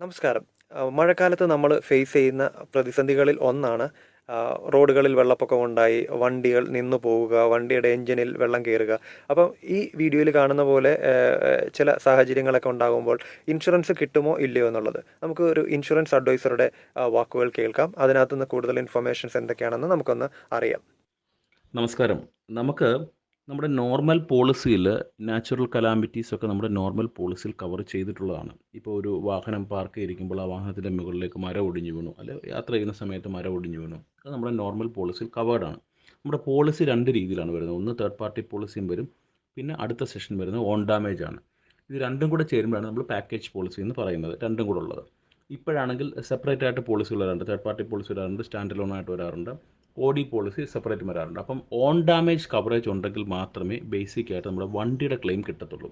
നമസ്കാരം. മഴക്കാലത്ത് നമ്മൾ ഫേസ് ചെയ്യുന്ന പ്രതിസന്ധികളിൽ ഒന്നാണ് റോഡുകളിൽ വെള്ളപ്പൊക്കം ഉണ്ടായി വണ്ടികൾ നിന്നു പോവുക വണ്ടിയുടെ എഞ്ചിനിൽ വെള്ളം കയറുക. അപ്പം ഈ വീഡിയോയിൽ കാണുന്ന പോലെ ചില സാഹചര്യങ്ങളൊക്കെ ഉണ്ടാകുമ്പോൾ ഇൻഷുറൻസ് കിട്ടുമോ ഇല്ലയോ എന്നുള്ളത് നമുക്ക് ഒരു ഇൻഷുറൻസ് അഡ്വൈസറുടെ വാക്കുകൾ കേൾക്കാം. അതിനകത്തുനിന്ന് കൂടുതൽ ഇൻഫർമേഷൻസ് എന്തൊക്കെയാണെന്ന് നമുക്കൊന്ന് അറിയാം. നമസ്കാരം. നമുക്ക് നമ്മുടെ നോർമൽ പോളിസിയിൽ നാച്ചുറൽ കലാമിറ്റീസ് ഒക്കെ നമ്മുടെ നോർമൽ പോളിസിയിൽ കവർ ചെയ്തിട്ടുള്ളതാണ്. ഇപ്പോൾ ഒരു വാഹനം പാർക്ക് ചെയ്തിരിക്കുമ്പോൾ ആ വാഹനത്തിന്റെ മുകളിലേക്ക് മരം ഒടിഞ്ഞു വീണു. അല്ലെ യാത്ര ചെയ്യുന്ന സമയത്ത് മരം ഒടിഞ്ഞു വീണു. അത് നമ്മുടെ നോർമൽ പോളിസിയിൽ കവേർഡാണ് നമ്മുടെ പോളിസി രണ്ട് രീതിയിലാണ് വരുന്നത്. ഒന്ന് തേർഡ് പാർട്ടി പോളിസിയും വരും. പിന്നെ അടുത്ത സെഷൻ വരുന്നത് ഓൺ ഡാമേജ് ആണ്. ഇത് രണ്ടും കൂടെ ചേരുമ്പോഴാണ് നമ്മൾ പാക്കേജ് പോളിസി എന്ന് പറയുന്നത്. രണ്ടും കൂടെ ഉള്ളത്. ഇപ്പോഴാണെങ്കിൽ സെപ്പറേറ്റ് ആയിട്ട് പോളിസികൾ വരാറുണ്ട് തേർഡ് പാർട്ടി പോളിസി വരാറുണ്ട് സ്റ്റാൻഡ് ലോൺ ആയിട്ട് വരാറുണ്ട്. ഒ ഡി പോളിസി സെപ്പറേറ്റ് വരാറുണ്ട്. അപ്പം ഓൺ ഡാമേജ് കവറേജ് ഉണ്ടെങ്കിൽ മാത്രമേ ബേസിക് ആയിട്ട് നമ്മുടെ വണ്ടിയുടെ ക്ലെയിം കിട്ടത്തുള്ളൂ.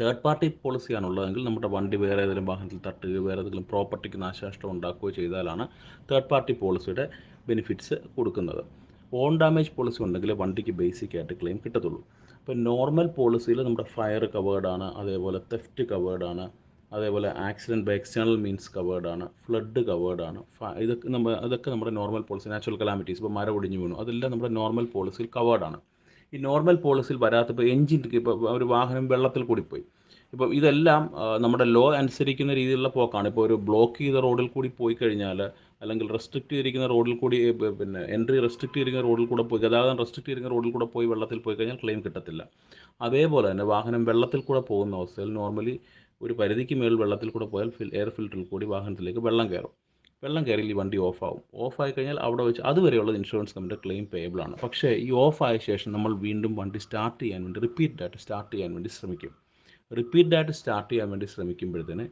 തേർഡ് പാർട്ടി പോളിസിയാണുള്ളതെങ്കിൽ നമ്മുടെ വണ്ടി വേറെ ഏതെങ്കിലും വാഹനത്തിൽ തട്ടുകയോ വേറെ ഏതെങ്കിലും പ്രോപ്പർട്ടിക്ക് നാശനഷ്ടം ഉണ്ടാക്കുകയോ ചെയ്താലാണ് തേർഡ് പാർട്ടി പോളിസിയുടെ ബെനിഫിറ്റ്സ് കൊടുക്കുന്നത്. ഓൺ ഡാമേജ് പോളിസി ഉണ്ടെങ്കിൽ വണ്ടിക്ക് ബേസിക് ആയിട്ട് ക്ലെയിം കിട്ടത്തുള്ളൂ. അപ്പോൾ നോർമൽ പോളിസിയിൽ നമ്മുടെ ഫയർ കവേർഡാണ് അതേപോലെ തെഫ്റ്റ് കവേർഡാണ് അതേപോലെ accident by external means covered ആണ് ഫ്ലഡ് കവേർഡ് ആണ് ഇതൊക്കെ നമ്മൾ അതൊക്കെ നമ്മുടെ നോർമൽ പോളിസി നാച്ചുറൽ കലാമിറ്റീസ് ഇപ്പോൾ മരം ഒടിഞ്ഞു വീണു അതെല്ലാം നമ്മുടെ നോർമൽ പോളിസിയിൽ കവേർഡ് ആണ്. ഈ നോർമൽ പോളിസിയിൽ വരാത്തപ്പോൾ എഞ്ചിൻ ഇപ്പോൾ ഒരു വാഹനം വെള്ളത്തിൽ കൂടി പോയി ഇപ്പോൾ ഇതെല്ലാം നമ്മുടെ ലോ അനുസരിക്കുന്ന രീതിയിലുള്ള പോക്കാണ്. ഇപ്പോൾ ഒരു ബ്ലോക്ക് ചെയ്ത റോഡിൽ കൂടി പോയി കഴിഞ്ഞാൽ അല്ലെങ്കിൽ റെസ്ട്രിക്റ്റ് ചെയ്തിരിക്കുന്ന റോഡിൽ കൂടി പിന്നെ എൻട്രി റെസ്ട്രിക്റ്റ് ചെയ്തിരിക്കുന്ന റോഡിൽ കൂടെ പോയി ഗതാഗതം റെസ്ട്രിക്റ്റ് ചെയ്തിരിക്കുന്ന റോഡിൽ കൂടെ പോയി വെള്ളത്തിൽ പോയി കഴിഞ്ഞാൽ ക്ലെയിം കിട്ടത്തില്ല. അതേപോലെ തന്നെ വാഹനം വെള്ളത്തിൽ കൂടെ പോകുന്ന അവസ്ഥയിൽ നോർമലി ഒരു പരിധിക്ക് മേൽ വെള്ളത്തിൽ കൂടെ പോയാൽ ഫിൽ എയർ ഫിൽറ്ററിൽ കൂടി വാഹനത്തിലേക്ക് വെള്ളം കയറും. വെള്ളം കയറിയിൽ ഈ വണ്ടി ഓഫാവും ഓഫായി കഴിഞ്ഞാൽ അവിടെ വെച്ച് അതുവരെയുള്ള ഇൻഷുറൻസ് കമ്പനിയുടെ ക്ലെയിം പേയബിൾ ആണ്. പക്ഷേ ഈ ഓഫായ ശേഷം നമ്മൾ വീണ്ടും വണ്ടി സ്റ്റാർട്ട് ചെയ്യാൻ വേണ്ടി റിപ്പീറ്റഡായിട്ട് സ്റ്റാർട്ട് ചെയ്യാൻ വേണ്ടി ശ്രമിക്കും. റിപ്പീറ്റഡായിട്ട് സ്റ്റാർട്ട് ചെയ്യാൻ വേണ്ടി ശ്രമിക്കുമ്പോഴത്തേന്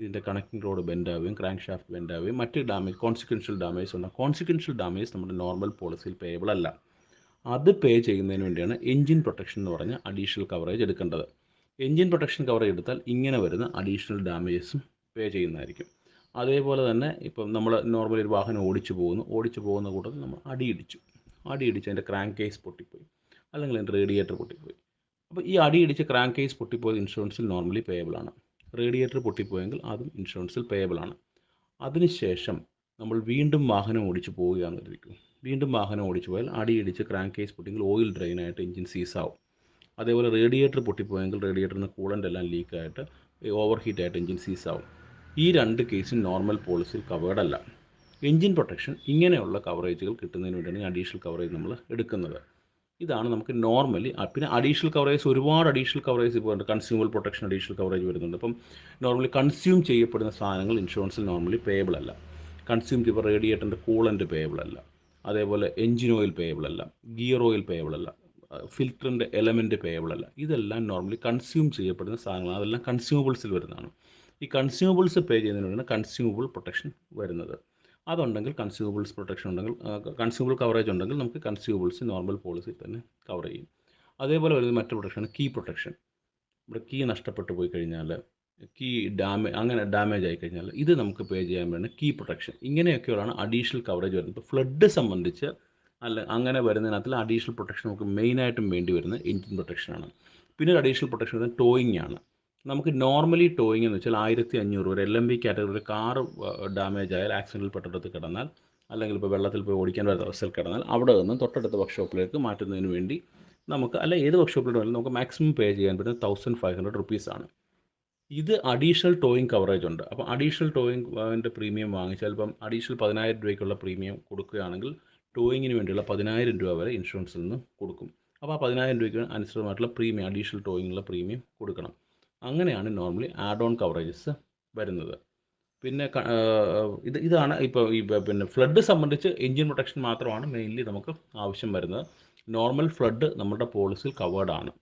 ഇതിന്റെ കണക്റ്റിംഗ് റോഡ് ബെൻഡാവുകയും ക്രാങ്ക് ഷാഫ്റ്റ് ബെൻഡാവുകയും മറ്റ് ഡാമേജ് കോൺസിക്വൻഷ്യൽ ഡാമേജ് ഉണ്ട് കോൺസിക്വൻഷ്യൽ ഡാമേജ് നമ്മുടെ നോർമൽ പോളിസിയിൽ പേയബിൾ അല്ല. അത് പേ ചെയ്യുന്നതിന് വേണ്ടിയാണ് എൻജിൻ പ്രൊട്ടക്ഷൻ എന്ന് പറഞ്ഞ അഡീഷണൽ കവറേജ് എടുക്കേണ്ടത്. എൻജിൻ പ്രൊട്ടക്ഷൻ കവർ എടുത്താൽ ഇങ്ങനെ വരുന്ന അഡീഷണൽ ഡാമേജസും പേ ചെയ്യുന്നതായിരിക്കും. അതേപോലെ തന്നെ ഇപ്പം നമ്മൾ നോർമലി ഒരു വാഹനം ഓടിച്ചു പോകുന്നു. ഓടിച്ചു പോകുന്ന കൂട്ടത്തിൽ നമ്മൾ അടിയിടിച്ചു. അടിയിടിച്ച് അതിന്റെ ക്രാങ്ക് കേസ് പൊട്ടിപ്പോയി. അല്ലെങ്കിൽ അതിന്റെ റേഡിയേറ്റർ പൊട്ടിപ്പോയി. അപ്പോൾ ഈ അടിയിടിച്ച് ക്രാങ്ക് കേസ് പൊട്ടിപ്പോയത് ഇൻഷുറൻസിൽ നോർമലി പേയബിൾ ആണ്. റേഡിയേറ്റർ പൊട്ടിപ്പോയെങ്കിൽ അതും ഇൻഷുറൻസിൽ പേയബിൾ ആണ്. അതിനുശേഷം നമ്മൾ വീണ്ടും വാഹനം ഓടിച്ചു പോവുകയാണെന്ന് കരുതിക്കും. വീണ്ടും വാഹനം ഓടിച്ചു പോയാൽ അടിയിടിച്ച് ക്രാങ്ക് കേസ് പൊട്ടിയെങ്കിൽ ഓയിൽ ഡ്രെയിനായിട്ട് എഞ്ചിൻ സീസ് ആവും. അതേപോലെ റേഡിയേറ്റർ പൊട്ടിപ്പോയെങ്കിൽ റേഡിയേറ്ററിൽ നിന്ന് കൂളന്റ് എല്ലാം ലീക്കായിട്ട് ഓവർ ഹീറ്റ് ആയിട്ട് എഞ്ചിൻ ആവും. ഈ രണ്ട് കേസും നോർമൽ പോളിസിയിൽ കവേർഡ് അല്ല. എഞ്ചിൻ പ്രൊട്ടക്ഷൻ ഇങ്ങനെയുള്ള കവറേജുകൾ കിട്ടുന്നതിന് വേണ്ടിയാണ് അഡീഷണൽ കവറേജ് നമ്മൾ എടുക്കുന്നത്. ഇതാണ് നമുക്ക് നോർമലി പിന്നെ അഡീഷണൽ കവറേജ് ഒരുപാട് അഡീഷണൽ കവറേജ് ഇപ്പോൾ ഉണ്ട്. കൺസ്യൂമർ പ്രൊട്ടക്ഷൻ അഡീഷണൽ കവറേജ് വരുന്നുണ്ട്. അപ്പം നോർമലി കൺസ്യൂം ചെയ്യപ്പെടുന്ന സാധനങ്ങൾ ഇൻഷുറൻസിൽ നോർമലി പേയബിൾ അല്ല. കൺസ്യൂം ചെയ്യുമ്പോൾ റേഡിയേറ്ററിന്റെ കൂളന്റ് പേയബിൾ അല്ല. അതേപോലെ എഞ്ചിൻ ഓയിൽ പേയബിൾ അല്ല. ഗിയർ ഓയിൽ പേയബിൾ അല്ല. ഫിൽറ്ററിന്റെ എലമെന്റ് പേയബിൾ അല്ല. ഇതെല്ലാം നോർമലി കൺസ്യൂം ചെയ്യപ്പെടുന്ന സാധനങ്ങളാണ്. അതെല്ലാം കൺസ്യൂമബിൾസിൽ വരുന്നതാണ്. ഈ കൺസ്യൂമബിൾസ് പേ ചെയ്യുന്നതിനാണ് കൺസ്യൂമബിൾ പ്രൊട്ടക്ഷൻ വരുന്നത്. അതുണ്ടെങ്കിൽ കൺസ്യൂമബിൾസ് പ്രൊട്ടക്ഷൻ ഉണ്ടെങ്കിൽ കൺസ്യൂമബിൾ കവറേജ് ഉണ്ടെങ്കിൽ നമുക്ക് കൺസ്യൂമബിൾസ് നോർമൽ പോളിസി തന്നെ കവർ ചെയ്യും. അതേപോലെ വരുന്നത് മറ്റു പ്രൊട്ടക്ഷനാണ് കീ പ്രൊട്ടക്ഷൻ നമ്മുടെ കീ നഷ്ടപ്പെട്ടു പോയി കഴിഞ്ഞാൽ കീ ഡാമേ അങ്ങനെ ഡാമേജ് ആയി കഴിഞ്ഞാൽ ഇത് നമുക്ക് പേ ചെയ്യാൻ വേണ്ടി കീ പ്രൊട്ടക്ഷൻ ഇങ്ങനെയൊക്കെയുള്ളതാണ് അഡീഷണൽ കവറേജ് വരുന്നത്. ഫ്ലഡ് സംബന്ധിച്ച് അല്ല അങ്ങനെ വരുന്നതിനകത്തിൽ അഡീഷണൽ പ്രൊട്ടക്ഷൻ നമുക്ക് മെയിനായിട്ടും വേണ്ടി വരുന്നത് എഞ്ചിൻ പ്രൊട്ടക്ഷനാണ് പിന്നെ ഒരു അഡീഷണൽ പ്രൊട്ടക്ഷൻ വരുന്നത് ടോയിങ് ആണ്. നമുക്ക് നോർമലി ടോയിങ് എന്ന് വെച്ചാൽ ആയിരത്തി അഞ്ഞൂറ് ഒരു L M B category car damage ആയാൽ ആക്സിഡന്റിൽ പെട്ടെടുത്ത് കിടന്നാൽ അല്ലെങ്കിൽ ഇപ്പോൾ വെള്ളത്തിൽ പോയി ഓടിക്കാൻ വരുന്ന അവസ്ഥയിൽ കിടന്നാൽ അവിടെ നിന്ന് തൊട്ടടുത്ത വർക്ക്ഷോപ്പിലേക്ക് മാറ്റുന്നതിന് വേണ്ടി നമുക്ക് അല്ല ഏത് വർക്ക്ഷോപ്പിലും നമുക്ക് മാക്സിമം പേ ചെയ്യാൻ പറ്റുന്നത് തൗസൻഡ് ഫൈവ് ഹൺഡ്രഡ് റുപ്പീസാണ് ഇത് അഡീഷണൽ ടോയിങ് കവറേജ് ഉണ്ട്. അപ്പോൾ അഡീഷണൽ ടോയിങ് പ്രീമിയം വാങ്ങിച്ചാൽ ഇപ്പം അഡീഷണൽ പതിനായിരം രൂപയ്ക്കുള്ള പ്രീമിയം കൊടുക്കുകയാണെങ്കിൽ ടോയിങ്ങിന് വേണ്ടിയുള്ള പതിനായിരം രൂപ വരെ ഇൻഷുറൻസിൽ നിന്ന് കൊടുക്കും. അപ്പോൾ ആ പതിനായിരം രൂപയ്ക്ക് അനുസൃതമായിട്ടുള്ള പ്രീമിയം അഡീഷണൽ ടോയിങ്ങിനുള്ള പ്രീമിയം കൊടുക്കണം. അങ്ങനെയാണ് നോർമലി ആഡ് ഓൺ കവറേജസ് വരുന്നത്. പിന്നെ ഇത് ഇതാണ് ഇപ്പോൾ ഈ പിന്നെ ഫ്ലഡ് സംബന്ധിച്ച് എഞ്ചിൻ പ്രൊട്ടക്ഷൻ മാത്രമാണ് മെയിൻലി നമുക്ക് ആവശ്യം വരുന്നത്. നോർമൽ ഫ്ലഡ് നമ്മുടെ പോളിസിയിൽ കവേർഡ് ആണ്.